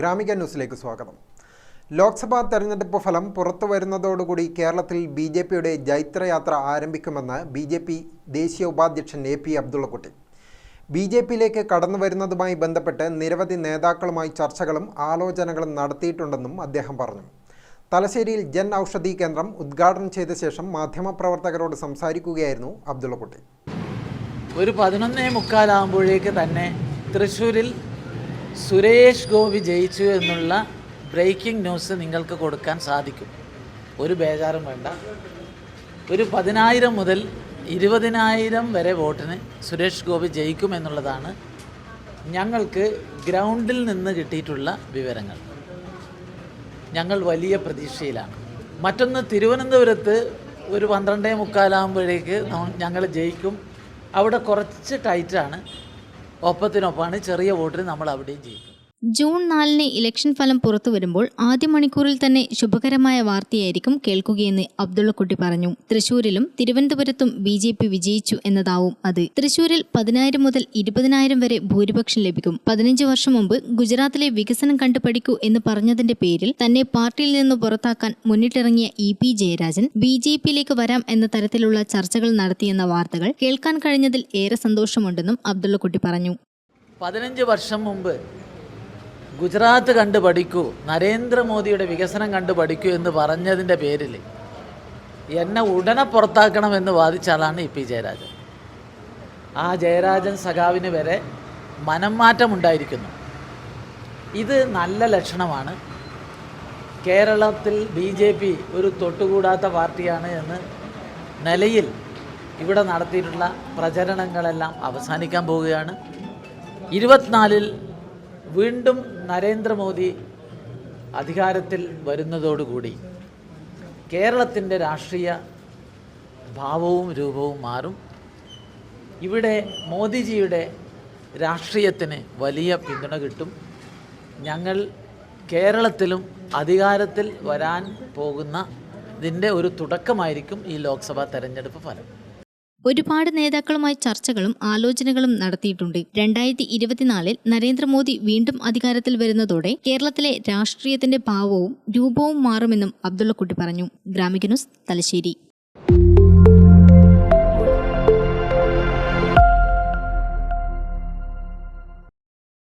ഗ്രാമിക ന്യൂസിലേക്ക് സ്വാഗതം. ലോക്സഭാ തെരഞ്ഞെടുപ്പ് ഫലം പുറത്തു വരുന്നതോടുകൂടി കേരളത്തിൽ ബി ജെ പിയുടെ ജൈത്രയാത്ര ആരംഭിക്കുമെന്ന് ബി ജെ പി ദേശീയ ഉപാധ്യക്ഷൻ A P Abdullakutty. B J പിയിലേക്ക് കടന്നു വരുന്നതുമായി ബന്ധപ്പെട്ട് നിരവധി നേതാക്കളുമായി ചർച്ചകളും ആലോചനകളും നടത്തിയിട്ടുണ്ടെന്നും അദ്ദേഹം പറഞ്ഞു. തലശ്ശേരിയിൽ ജൻ ഔഷധി കേന്ദ്രം ഉദ്ഘാടനം ചെയ്ത ശേഷം മാധ്യമപ്രവർത്തകരോട് സംസാരിക്കുകയായിരുന്നു അബ്ദുള്ളക്കുട്ടി. ഒരു പതിനൊന്നേ മുക്കാലാകുമ്പോഴേക്ക് തന്നെ തൃശ്ശൂരിൽ സുരേഷ് ഗോപി ജയിച്ചു എന്നുള്ള ബ്രേക്കിംഗ് ന്യൂസ് നിങ്ങൾക്ക് കൊടുക്കാൻ സാധിക്കും. ഒരു ബേജാറും വേണ്ട. ഒരു പതിനായിരം മുതൽ ഇരുപതിനായിരം വരെ വോട്ടിന് സുരേഷ് ഗോപി ജയിക്കും എന്നുള്ളതാണ് ഞങ്ങൾക്ക് ഗ്രൗണ്ടിൽ നിന്ന് കിട്ടിയിട്ടുള്ള വിവരങ്ങൾ. ഞങ്ങൾ വലിയ പ്രതീക്ഷയിലാണ്. മറ്റൊന്ന് തിരുവനന്തപുരത്ത് ഒരു പന്ത്രണ്ടേ മുക്കാലാകുമ്പോഴേക്ക് ഞങ്ങൾ ജയിക്കും. അവിടെ കുറച്ച് ടൈറ്റാണ് ഒപ്പത്തിനൊപ്പമാണ് ചെറിയ വോട്ടിന് നമ്മൾ അവിടെയും ജയിക്കും. ജൂൺ നാലിന് ഇലക്ഷൻ ഫലം പുറത്തു വരുമ്പോൾ ആദ്യ മണിക്കൂറിൽ തന്നെ ശുഭകരമായ വാർത്തയായിരിക്കും കേൾക്കുകയെന്ന് അബ്ദുള്ളക്കുട്ടി പറഞ്ഞു. തൃശൂരിലും തിരുവനന്തപുരത്തും ബി ജെ പി വിജയിച്ചു എന്നതാവും അത്. തൃശൂരിൽ പതിനായിരം മുതൽ ഇരുപതിനായിരം വരെ ഭൂരിപക്ഷം ലഭിക്കും. പതിനഞ്ച് വർഷം മുമ്പ് ഗുജറാത്തിലെ വികസനം കണ്ടുപഠിക്കൂ എന്ന് പറഞ്ഞതിന്റെ പേരിൽ തന്നെ പാർട്ടിയിൽ നിന്ന് പുറത്താക്കാൻ മുന്നിട്ടിറങ്ങിയ E P Jayarajan B J പിയിലേക്ക് വരാം എന്ന തരത്തിലുള്ള ചർച്ചകൾ നടത്തിയെന്ന വാർത്തകൾ കേൾക്കാൻ കഴിഞ്ഞതിൽ ഏറെ സന്തോഷമുണ്ടെന്നും അബ്ദുള്ളക്കുട്ടി പറഞ്ഞു. പതിനഞ്ച് വർഷം മുമ്പ് ഗുജറാത്ത് കണ്ട് പഠിക്കൂ നരേന്ദ്രമോദിയുടെ വികസനം കണ്ട് പഠിക്കൂ എന്ന് പറഞ്ഞതിന്റെ പേരിൽ എന്നെ ഉടനെ പുറത്താക്കണമെന്ന് വാദിച്ച ആളാണ് ഇ പി ജയരാജൻ. ആ ജയരാജൻ സഖാവിന് വരെ മനംമാറ്റമുണ്ടായിരിക്കുന്നു ഇത് നല്ല ലക്ഷണമാണ്. കേരളത്തിൽ ബി ജെ പി ഒരു തൊട്ടുകൂടാത്ത പാർട്ടിയാണ് എന്ന് നിലയിൽ ഇവിടെ നടത്തിയിട്ടുള്ള പ്രചരണങ്ങളെല്ലാം അവസാനിക്കാൻ പോവുകയാണ്. ഇരുപത്തിനാലിൽ വീണ്ടും നരേന്ദ്രമോദി അധികാരത്തിൽ വരുന്നതോടുകൂടി കേരളത്തിന്റെ രാഷ്ട്രീയ ഭാവവും രൂപവും മാറും. ഇവിടെ മോദിജിയുടെ രാഷ്ട്രീയത്തിന് വലിയ പിന്തുണ കിട്ടും. ഞങ്ങൾ കേരളത്തിലും അധികാരത്തിൽ വരാൻ പോകുന്ന ഇതിന്റെ ഒരു തുടക്കമായിരിക്കും ഈ ലോക്സഭാ തെരഞ്ഞെടുപ്പ് ഫലം. ഒരുപാട് നേതാക്കളുമായി ചർച്ചകളും ആലോചനകളും നടത്തിയിട്ടുണ്ട്. രണ്ടായിരത്തി ഇരുപത്തിനാലിൽ നരേന്ദ്രമോദി വീണ്ടും അധികാരത്തിൽ വരുന്നതോടെ കേരളത്തിലെ രാഷ്ട്രീയത്തിന്റെ ഭാവവും രൂപവും മാറുമെന്നും അബ്ദുള്ളക്കുട്ടി പറഞ്ഞു. ഗ്രാമികനുസ് തലശ്ശേരി.